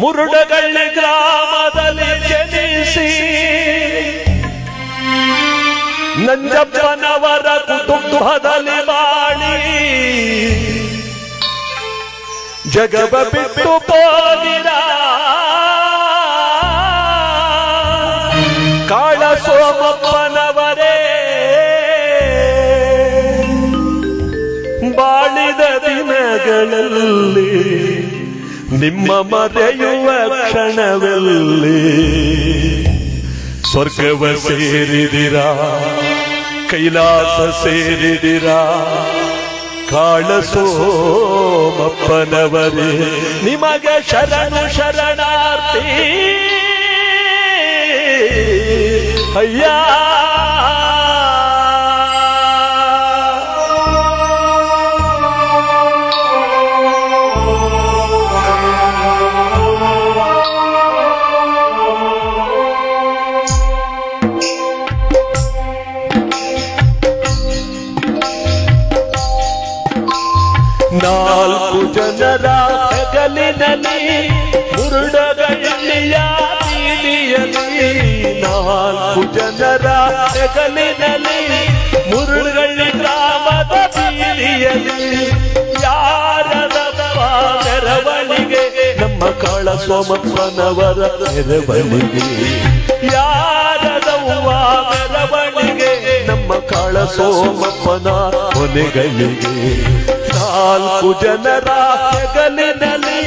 ಮುರುಡಗಳ್ಳಿ ಗ್ರಾಮದಲ್ಲಿ ಜನಿಸಿ ನಂಜಪ್ಪನವರ ಕುಟುಂಬದಲ್ಲಿ ಬಾಳಿ. ಜಗವ ಬಿಟ್ಟು ಪೋದಿರ ಕಾಳ ಸೋಮಪ್ಪನವರೇ ಬಾಳಿದ ದಿನಗಳಲ್ಲಿ ನಿಮ್ಮ ಮರೆಯುವ ಕ್ಷಣವೆಲ್ಲಿ ಸ್ವರ್ಗವ ಸೇರಿದಿರಾ? ಕೈಲಾಸ ಸೇರಿದಿರಾ? ಕಾಳಸೋಮಪ್ಪನವರೇ ನಿಮಗೆ ಶರಣು ಶರಣಾರ್ಥಿ. ಅಯ್ಯ! ನಾಲ್ಕು ಜನರ ಹೆಗಲಿನಲ್ಲಿ ಮುರುಡಗಳ್ಳಿಯ ಬೀದಿಯಲ್ಲಿ ನಾಲ್ಕು ಜನರ ಹೆಗಲಿನಲ್ಲಿ ಮುರುಡಗಳ್ಳಿ ಗ್ರಾಮದ ಬೀದಿಯಲ್ಲಿ ಯಾರದ ಮೆರವಣಿಗೆ ನಮ್ಮ ಕಾಳ ಸೋಮಪ್ಪನವರ ಮೆರವಣಿಗೆ ಯಾರದವ್ವ ನಮ್ಮ ಕಾಳ ಸೋಮಪ್ಪನ ಕೊನೆಗಳಿಗೆ. ನಾಲ್ಕು ಜನರ ಹೆಗಲಿನಲ್ಲಿ,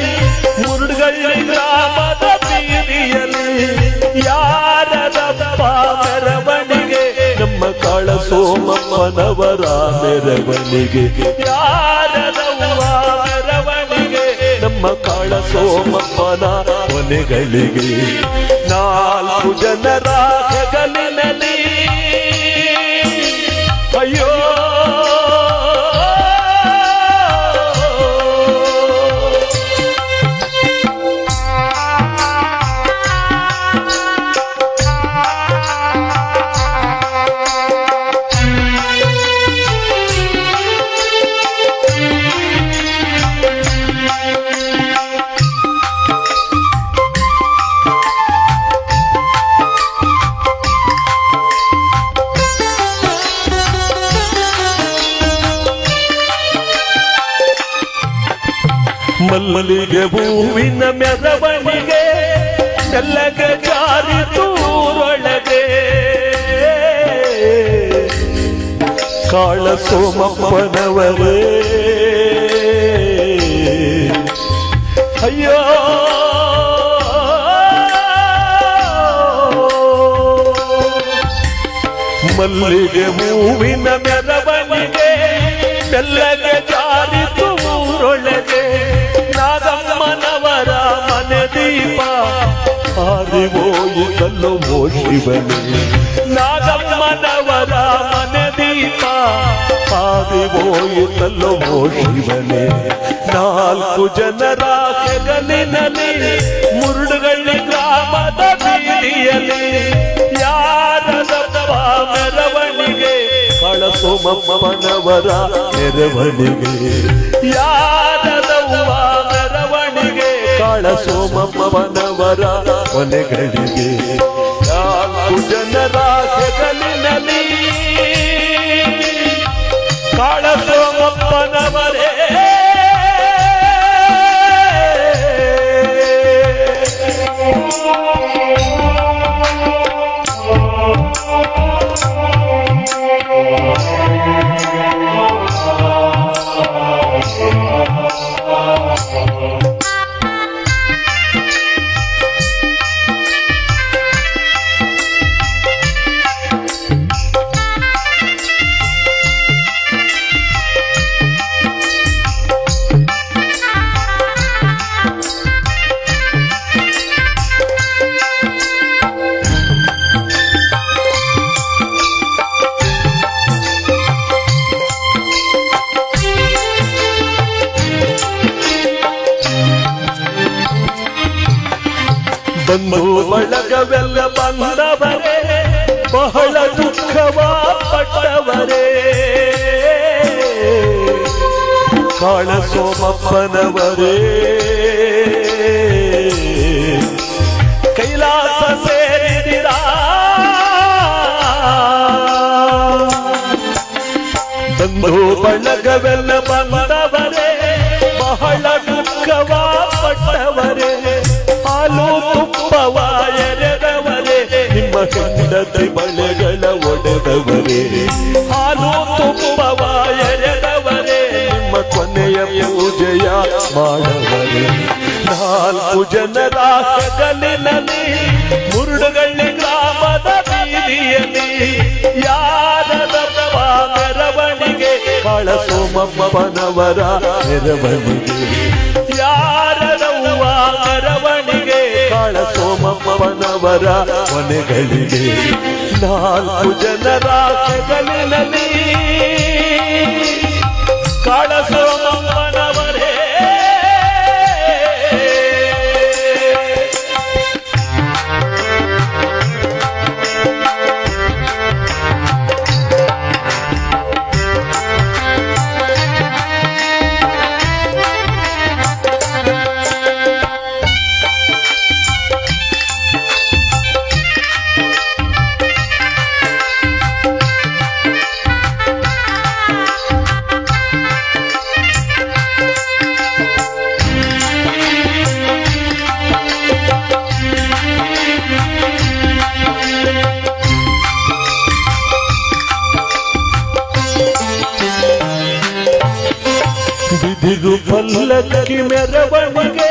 ಮುರುಡುಗಳ್ಳಿ ಗ್ರಾಮದ ಬೀದಿಯಲ್ಲಿ ಯಾರದಪ್ಪ ಮೆರವಣಿಗೆ ನಮ್ಮ ಕಾಳ ಸೋಮಪ್ಪನವರ ಮೆರವಣಿಗೆ. ಯಾರದವ್ವ ಮೆರವಣಿಗೆ, ನಮ್ಮ ಕಾಳ ಸೋಮಪ್ಪನ ಮನೆಗಳಿಗೆ. ನಾಲ್ಕು ಜನರ ಹೆಗಲಿನಲ್ಲಿ ಮಲ್ಲಿಗೆ ಹೂವಿನ ಮೆರವಣಿಗೆ ಎಲ್ಲಗೆ ಜಾರಿ ತೂರೊಳಗೆ. ಕಾಳ ಸೋಮಪ್ಪನವರೇ. ಅಯ್ಯೋ. ಮಲ್ಲಿಗೆ ಹೂವಿನ ಮೆರವಣಿಗೆ ಬೆಲ್ಲಗೆ ಓ ಶಿವನೇ ನಾಗಮ್ಮನವರ ಮನೆ ದೀಪ ಹಾರಿಗೋಯಿತಲ್ಲೋ ಓ ಶಿವನೇ ನಾಲ್ಕು ಜನರ ಹೆಗಲಿನಲ್ಲಿ, ಮುರುಡುಗಳ್ಳಿ ಗ್ರಾಮದ ಬೀದಿಯಲ್ಲಿ ಯಾರದಪ್ಪ ಮೆರವಣಿಗೆ ಕಳಸೋಮಪ್ಪನವರ ಮೆರವಣಿಗೆ. ಯಾರದವ್ವ ಮೆರವಣಿಗೆ ಕಾಳಸೋಮಪ್ಪನವರ ಕೊನೆಗಳಿಗೆ ನಾಲ್ಕು ಜನರ ಬಂಧು ಬಳಗವೆಲ್ಲ ಬಂದವರೇ ಬಹಳ ದುಃಖವ ಪಟ್ಟವರೇ ಕಾಳ ಸೋಮಪ್ಪನವರೇ ಕೈಲಾಸ ಸೇರಿದಿರ. ಬಂಧು ಬಳಗವೆಲ್ಲ ಬಂದವ ಹೆಂಡತಿ ಬಳೆಗಳ ಒಡೆದವರೇ. ಹಾಲು ತುಂಬವ ಎರೆದವರೇ ನಿಮ್ಮ ಕೊನೆಯ ಪೂಜೆಯ ಮಾಡವರೇ ನಾಲ್ಕು ಜನರ ಕಲಿನಲ್ಲಿ ಮುರುಡುಗಳ್ಳಿ ಗ್ರಾಮದ ಬೀದಿಯಲ್ಲಿ. ಯಾರದಪ್ಪ ಮೆರವಣಿಗೆ ಬಳಸೋಮಪ್ಪನವರ ಸೋಮಪ್ಪನವರ ಮೆರವಣಿಗೆ ಸೋಮಪ್ಪನವರ ಮನೆಗಳಿಗೆ ನಾಲ್ಕು ಜನರ ಹೆಗಲಿನಲ್ಲಿ ಕಾಳ ಪಲ್ಲಕ್ಕಿ ಮೆರವಣಿಗೆ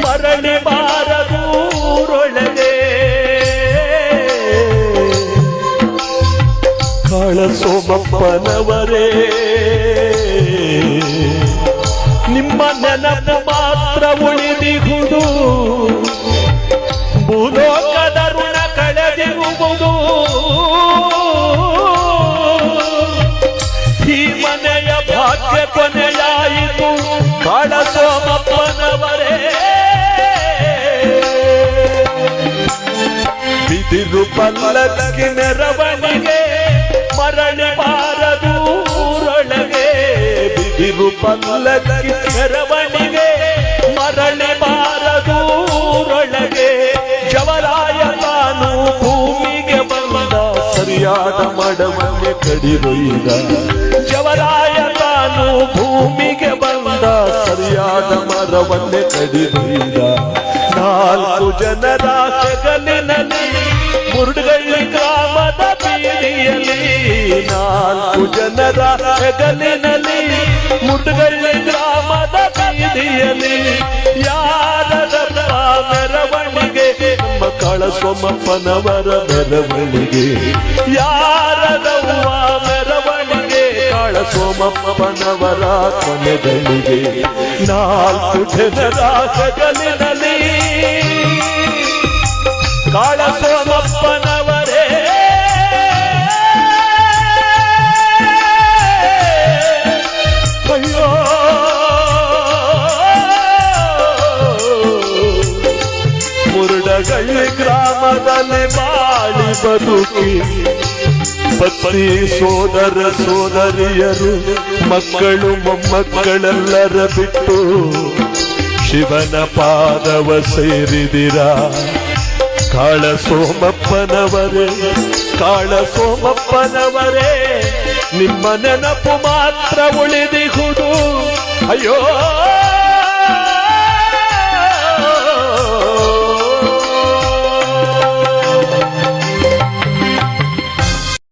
ಮರಳಿ ಬಾರದೂರೊಳಗೆ ಕಾಳ ಸೋಮಪ್ಪನವರೇ ನಿಮ್ಮ ನೆನಪ ಮಾತ್ರ ಉಳಿದಿಗುವುದು. ಭೂಲೋಕದ ಋಣ ಕಳೆದಿರುವುದು. ಬಿದಿರು ಪಲ್ಲಕ್ಕಿ ಮೆರವಣಿಗೆ, ಮರಳಿ ಬಾರದೂರೊಳಗೆ ಬಿದಿರು ಪಲ್ಲಕ್ಕಿ ಮೆರವಣಿಗೆ, ಮರಳಿ ಬಾರದೂರೊಳಗೆ ಜವರಾಯ ತಾನು ಭೂಮಿಗೆ ಬಂದ ಸರಿಯಾದ ಮಡವನೆ ಕಡಿದೊಯ್ದ. ಜವರಾಯ ತಾನು ಭೂಮಿಗೆ ಬಂದ ಸರಿಯಾದ ಮರವನ್ನೇ ಕಡಿದೊಯ್ದ. ನಾಲ್ಕು ಜನರ ಹೆಗಲಿನಲ್ಲಿ ಮುರುಡುಗಳ್ಳಿ ಗ್ರಾಮದ ಬೀದಿಯಲ್ಲಿ. ನಾಲ್ಕು ಜನರ ಹೆಗಲಿನಲ್ಲಿ ಮುರುಡುಗಳ್ಳಿ ಗ್ರಾಮದ ಬೀದಿಯಲ್ಲಿ. ಯಾರದ ಮೆರವಣಿಗೆ ನಮ್ಮ ಕಳಸೊಮ್ಮಪ್ಪನವರ ಮೆರವಣಿಗೆ ಯಾರದವ್ವ ಮೆರವಣಿಗೆ ಕಳಸೊಮ್ಮಪ್ಪನವರ ಕೊನೆಗಳಿಗೆ. ನಾಲ್ಕು ಜನರ ಹೆಗಲಿನಲ್ಲಿ ಗ್ರಾಮದಲ್ಲಿ ಬಾಳಿ ಬದುಕಿ, ಪತ್ನಿ ಸೋದರ ಸೋದರಿಯರು, ಮಕ್ಕಳು ಮೊಮ್ಮಕ್ಕಳೆಲ್ಲರ ಬಿಟ್ಟು ಶಿವನ ಪಾದವ ಸೇರಿದಿರ? ಕಾಳ ಸೋಮಪ್ಪನವರೇ ಕಾಳ ಸೋಮಪ್ಪನವರೇ, ನಿಮ್ಮ ನೆನಪು ಮಾತ್ರ ಉಳಿದಿಹುದು. ಅಯ್ಯೋ!